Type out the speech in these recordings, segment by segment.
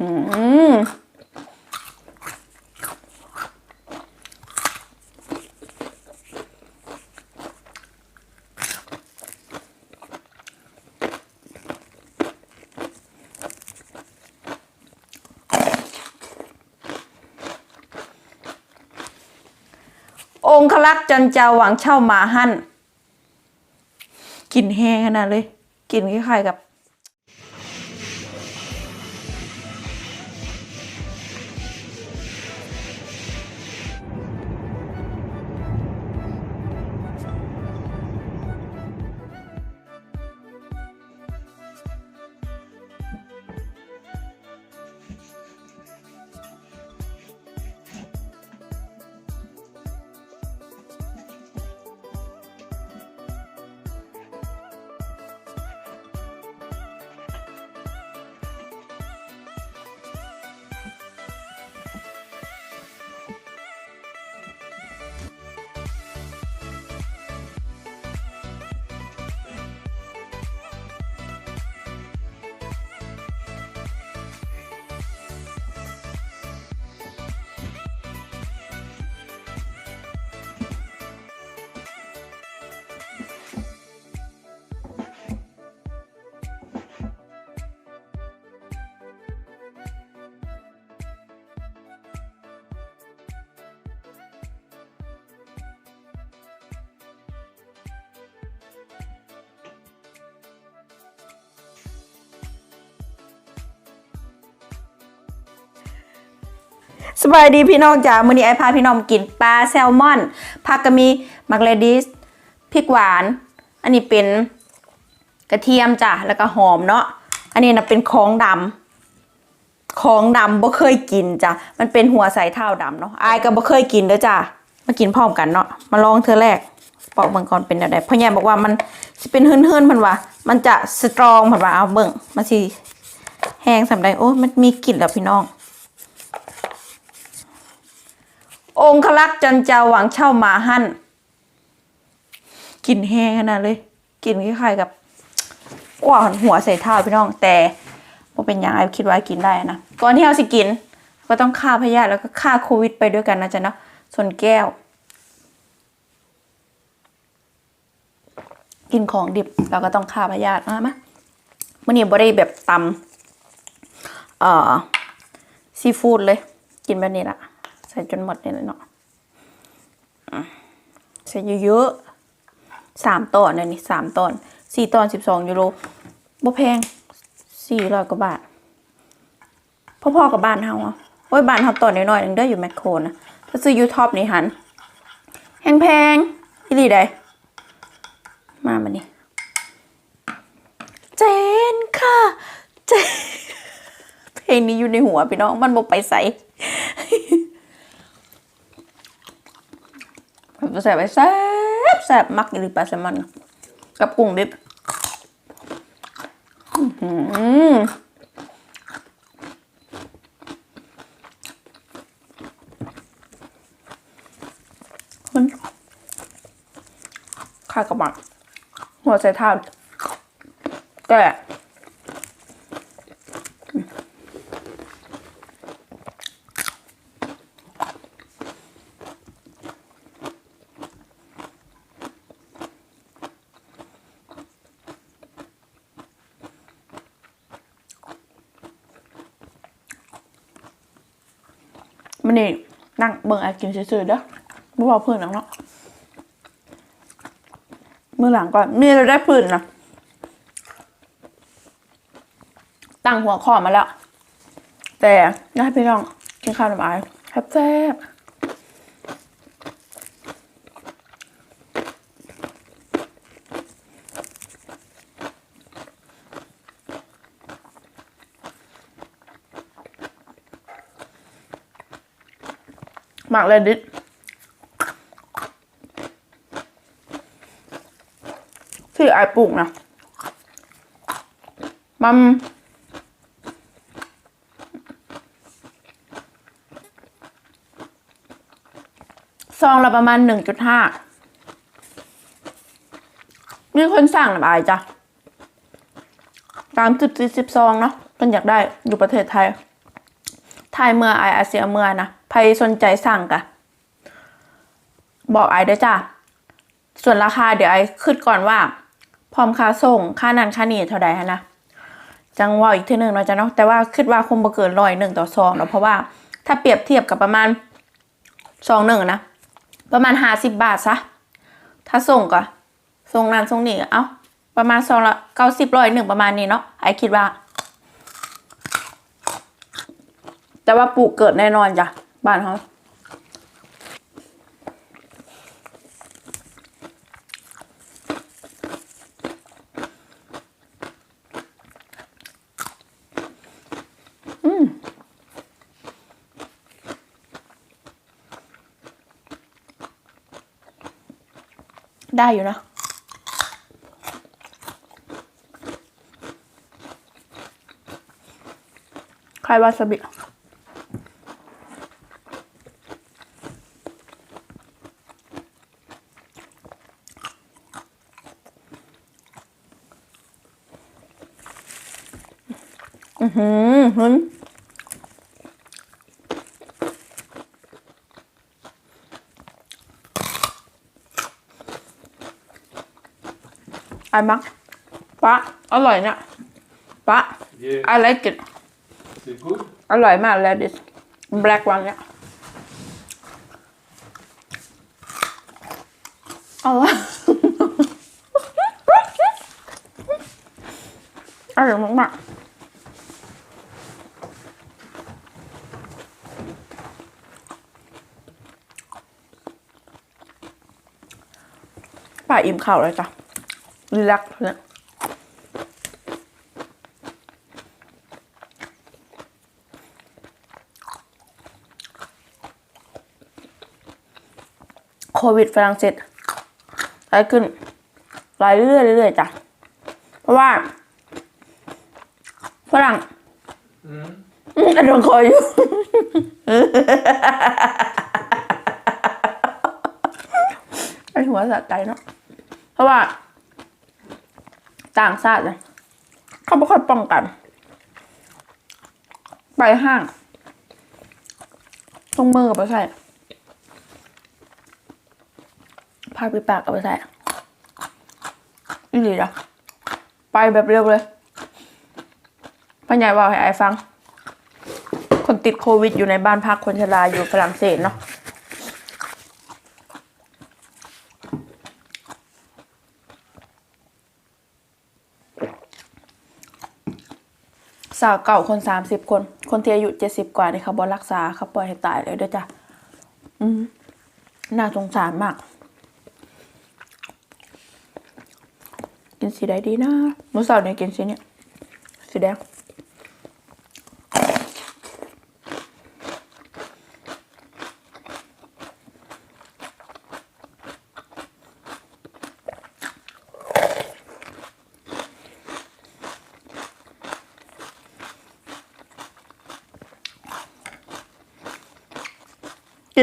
หือองคลักษ์จันเจ้าหวังเช่ามาหั่นกลิ่นแห้งขนาดเลยกลิ่นคล้ายๆกับ สบายดีพี่น้องจ๋ามื้อนี้ไอพาพี่น้องกินปลาแซลมอนผักก็มีมักเลดิสพริกหวาน อันนี้เป็นกระเทียมจ้ะแล้วก็หอมเนาะอันนี้นะเป็นของดำของดำบ่เคยกินจ้ะมันเป็นหัวใส่เท้าดำเนาะอายก็บ่เคยกินเด้อจ้ะมากินพร้อมกันเนาะมาลองเธอแรกปอกเบิ่งก่อนเป็นแบบใดพ่อใหญ่บอกว่ามันสิเป็นเฮือนๆเพิ่นว่า มันจะสตรองเพิ่นว่าเอาเบิ่งมันสิแห้งสำใดโอ้มันมีกลิ่นแล้วพี่น้อง องคลักษ์จันเจ้าหวังเช่าหมาหั่นกลินแห้งขนาดเลยกลินคล้ายๆกับว่าหัวใส่เท้าพี่น้อง แต่ว่าเป็นอย่างไรคิดว่ากินได้นะก่อนที่เราสิกิน ก็ต้องฆ่าพยาธิแล้วก็ฆ่าโควิดไปด้วยกันนะจ๊ะเนาะส่วนแก้ว กินของดิบเราก็ต้องฆ่าพยาธินะมะมื่อนี้บ่ได้แบบตำเอ่อซีฟู้ดเลย กินแบบนี้ละ ใส่จนหมดเนี่ยเลยเนาะใส่เยอะๆสามตอนเนี่ยนี่สามตอนสี่ตอนสิบสองยูโรบ่แพงสี่ร้อยกว่าบาทพ่อๆกับบ้านเฮาอะโอ้ยบ้านเฮาตอนน้อยๆหนึงเด้ออยู่แมคโครนะถ้าซื้อยูทอปนี่หันแพงแพงๆอีหลีใดมามานี่เจนค่ะ เจน เพลงนี้อยู่ในหัวพี่น้องมันบ่ไปใส่ แสบไปแซ่บแซ่บมักหรือปลาแซลมอนกับกุ้งดิบมันข้ากระบังหัวใจเท้าแก่ มันนี่นั่งเบิ่งไอกินซื่อๆเด้อบ่บอกเพื่อนหนังเนาะมือหลังก่อนมีเราได้พื้นนะตั้งหัวข้อมาแล้ว แต่อยากให้พี่น้องกินข้าวน้ำอยแซ่บ ๆหมักเลยดิที่ไอปลูกนะมันซองละประมาณหนึ่งจุดห้ามีคนสั่งหรือเปล่าจ้ะตามสิบสิบซองเนาะเป็นอยากได้อยู่ประเทศไทย ไทยเมื่อไออาเซียเมื่อนะ ใครสนใจสั่งกะ บอกไอได้อจ้าส่วนราคาเดี๋ยวไอ้ขึ้นก่อนว่า พร้อมค่าส่งค่านั้นค่านี้เท่าใดฮะนะจังว่าอีกทีหนึ่งเนาะจ้ะเนาะแต่ว่าคิดว่าคงบ่เกินร้อยหนึ่งต่อซองเนาะเพราะว่าถ้าเปรียบเทียบกับประมาณซองหนึ่งนะประมาณห้าสิบบาทซะถ้าส่งก็ส่งนั้นส่งนี่เอ้าประมาณซองละเก้าสิบร้อยหนึ่งประมาณนี้เนาะไอคิดว่า แต่ว่าปลูกเกิดแน่นอนจ้ะ บ้านเขาได้อยู่นะ ใคล้ายวาซาบิ อือหือหืนไอ้มักปะอร่อยเนี่ยปะ Yeah. I like it Is it good? อร่อยมากเลย this black one เนี่ยอร่อย อร่อยมากๆ ป้าอิ่มข่าวเลยจ้ะรีแลกซ์เนี่ยโควิดฝรั่งเศสไล่ขึ้นไล่เรื่อยๆเรื่อยๆจ้ะ เพราะว่าฝรั่งอืมอันนั้นคอยอยู่ ไอหัวสะใจเนาะ เพราะว่า ต่างชาติเนี่ยเขาไม่ค่อยป้องกัน ไปห้างต้องมือกับไปใส่ผ้าปิดปากเอาไปใส่อีหลีจ้ะไปแบบเร็วเลยพ่อใหญ่บอกให้ไอ้ฟัง คนติดโควิดอยู่ในบ้านพักคนชราอยู่ฝรั่งเศสเนาะ สาวเก่าคนสามสิบคน คนที่อายุเจ็ดสิบกว่านี่เขาบอรักษาเขาปล่อยให้ตายเลยด้วยจ้ะอืมน่าสงสารมาก กินสีใดดีนะเมื่อสาวเนี่ยกินสีเนี่ยสีแดง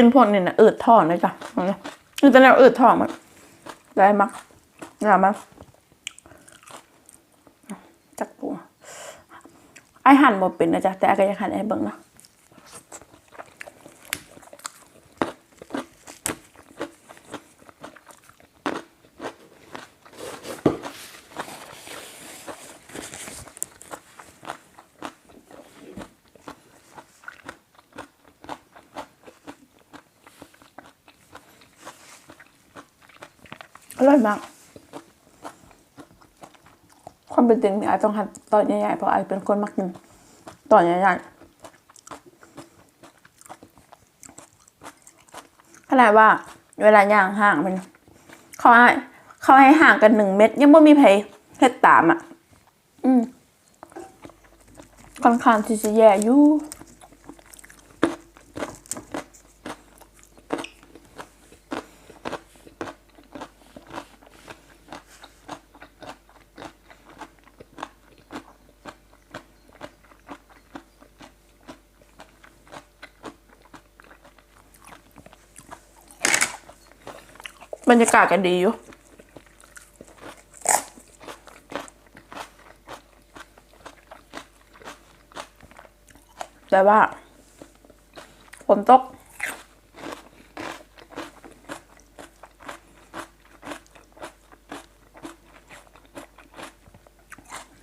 กินพวกนี้นะอืดท้องเลยจ้ะนี่จะแล้วอืดท้องมันได้มากได้มั้ยจักปูไอหั่นบ่เป็นนะจ๊ะแต่ไอก็ยากหั่นไอเบิ่งเนาะ อร่อยมาก ความเป็นจริงเนี่ยไอต้องหั่นตอนใหญ่ๆเพราะไอเป็นคนมักกินตอนใหญ่ๆขนาดว่า เวลาย่างห่างมันเขาให้เขาให้ห่างกันหนึ่งเม็ดยังไม่มีเพยเฮ็ดตามอะ อืมค่อนข้างที่จะแย่อยู่ รรยากาศกันดีอยู่แต่ว่าฝนตก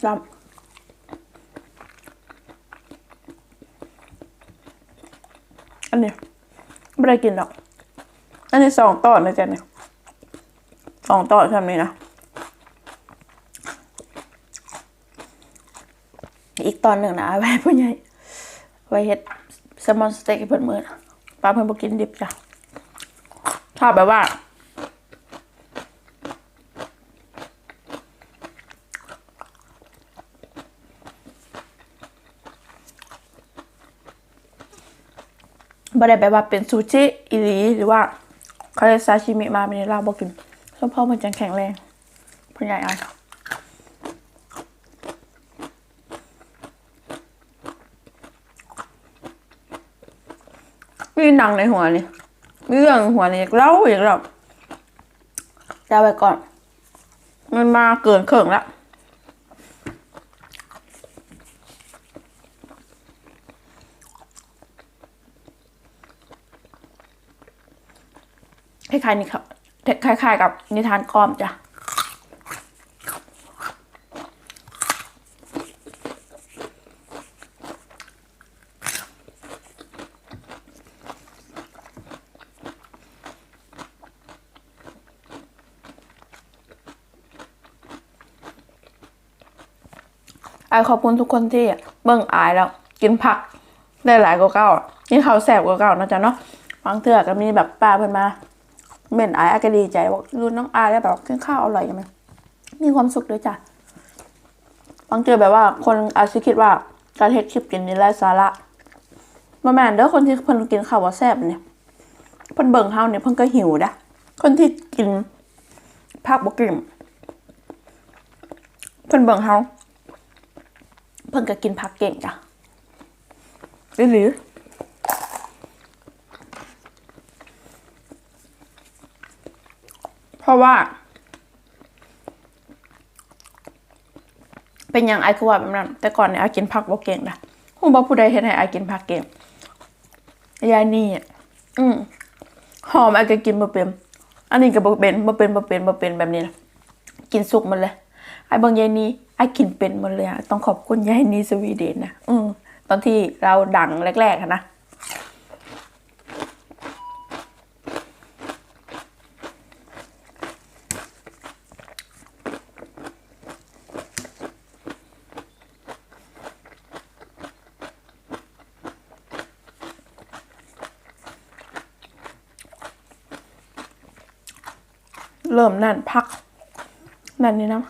ลำอันนี้ไม่ได้กินหรอก อันนี้สองต่อนะจ๊ะเนี่ย สองต่อนทำนี้นะ อีกตอนหนึ่งนะเอาไว้ผู้ใหญ่ไว้เฮ็ดแซลมอนสเต็กเพิ่นมือนะปลาเพิ่นบ่กินดิบจ้ะชอบแบบว่า บ่ได้แบบว่าเป็นซูชิอีหลีหรือว่าเขาจะซาชิมิมาเป็นลาบ่กิน เพราะพ่อมันจังแข็งแรงผู้ใหญ่อายมีหนังในหัวนี่มีเรื่องหัวนี่อยากเล่าอยากเล่าจะไปก่อน มันมาเกินเขิงละคล้ายๆนี่ครับ คล้ายๆกับนิทานกอมจ้ะไอขอบคุณทุกคนที่เบิ่งอายแล้ว กินผักได้หลายกว่าเก่านี่เขาแสบกว่าเก่านะจ๊ะเนาะบางเทื่อก็มีแบบป้าเพิ่นมา เม่นอายอาก็ดีใจบอกรุ่นน้องอายแล้วแบบกินข้าวอร่อยกันไหมมีความสุขด้วยจ้ะบางเทื่อแบบว่า คนอาจจะคิดว่าการเฮ็ดคลิปกินนี่ไร้สาระบ่แมนเด้อคนที่เพิ่นกินข้าวว่าแซ่บเนี่ยเพิ่นเบิ่งเฮาเนี่ยเพิ่นก็หิวนะคนที่กินผักบกินเพิ่นเบิ่งเฮาเพิ่งก็กินผักเก่งจ้ะหรือ เพราะว่า เป็นอย่างไอคือว่าแบบนั้น แต่ก่อนเนี่ยไอกินผักบ่เก่งนะผมบอกผู้ใดเห็นให้ไอกินผักเก่งยายนี่อะอืมหอมไอก็กินบ่เป็นอันนี้ก็บ่เป็นบ่เป็นบ่เป็นบ่เป็นแบบนี้นะกินสุกหมันเลยไอ้เบางยายนี้ไอ้กินเป็นหมดเลยอะต้องขอบคุณยายนี้สวีเดนนะอืมตอนที่เราดังแรกๆนะ เริ่มนั่นพัก นั่นนี่นะ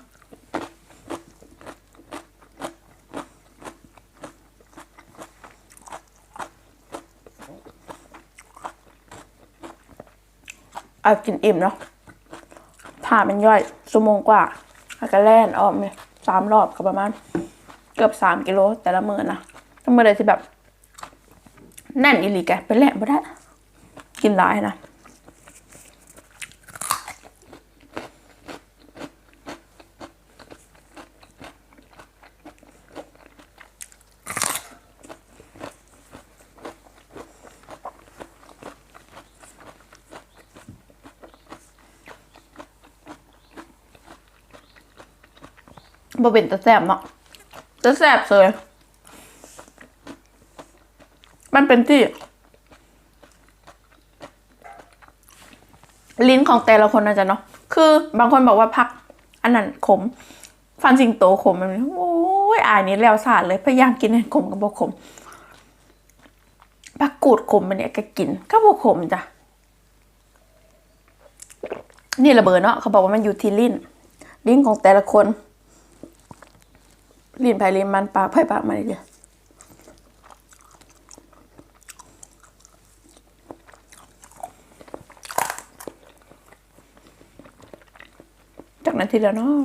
อากินอิ่มเนาะผ่ามันย่อยชั่วโมงกว่าแล้วก็แล่นออมเนี่ยสามรอบก็ประมาณ เกือบสามกิโลแต่ละมือนะถ้ามือใดที่แบบ แน่นอีหลีแกไปแล่นไม่ได้ กินหลายนะ บ่เป็นตะแซบเนาะตะแซบเลยมันเป็นที่ ลิ้นของแต่ละคนนะจ๊ะเนาะคือบางคนบอกว่าพัก อันนั้นขม ฟันสิงโตขมแบบนี้โอ้ยอายนี้แล้วสาดเลยพยายามกินให้ขมกับบกขมผักกูดขมมันเนี่ยก็กินก็บกขมจ้ะนี่ระเบิดเนาะเขาบอกว่ามันอยู่ที่ลิ้นลิ้นของแต่ละคน ลิ้นไผ่ลิ้นมันปากไผ่ปากมันเลยจากนั้นทีแล้วเนาะ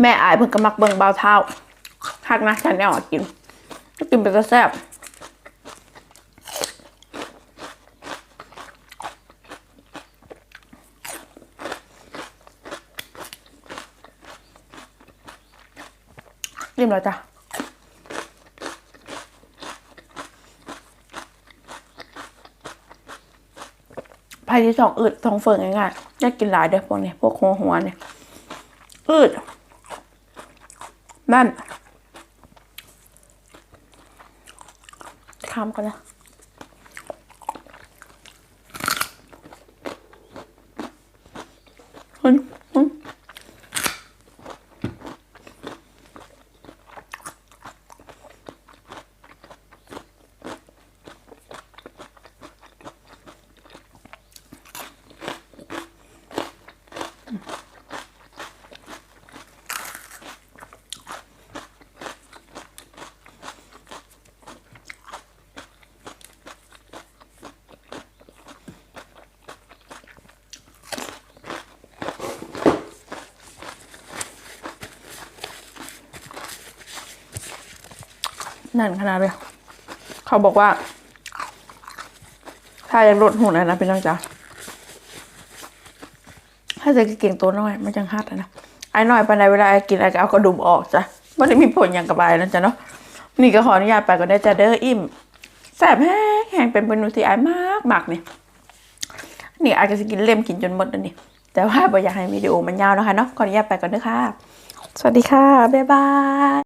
แม่อายเพิ่งก็มักเบิ่งเบาเท้า คักนะฉันแนวกินกกินไปจะแซ่บริมแล้วจ้ะภายที่สองอืดท้องเฟิงง่ายๆจะกินหลายเด้อพวกนี้พวกหัวหัวเนี่ย อืดนั่น ทำกันนะ เฮ้ยเฮ้ย นั่นขนาดเลยเขาบอกว่า ถ้าอยากลดหุ่นนะนะเป็นน้องจ๋าถ้าจะเก่งตัวน้อยมันจังฮัดนะไอ้น้อยไปในเวลาไอ้กินไอะไรก็เอากระดุมออกจ้ะไม่ได้มีผลอย่างกระบายนะจ๊ะเนาะนี่ก็ขออนุญาตไปก็ได้จ้ะเด้ออิ่มแสบแห้งแห้งเป็นเมนูที่ไอ้มากมากนี่นี่อาจจะกินเล่มกินจนหมดแล้วนี่แต่ว่าบ่อยากให้วิดีโอมันยาวนะคะเนาะขออนุญาตไปก่อนเด้อค่ะ สวัสดีค่ะ บ๊ายบาย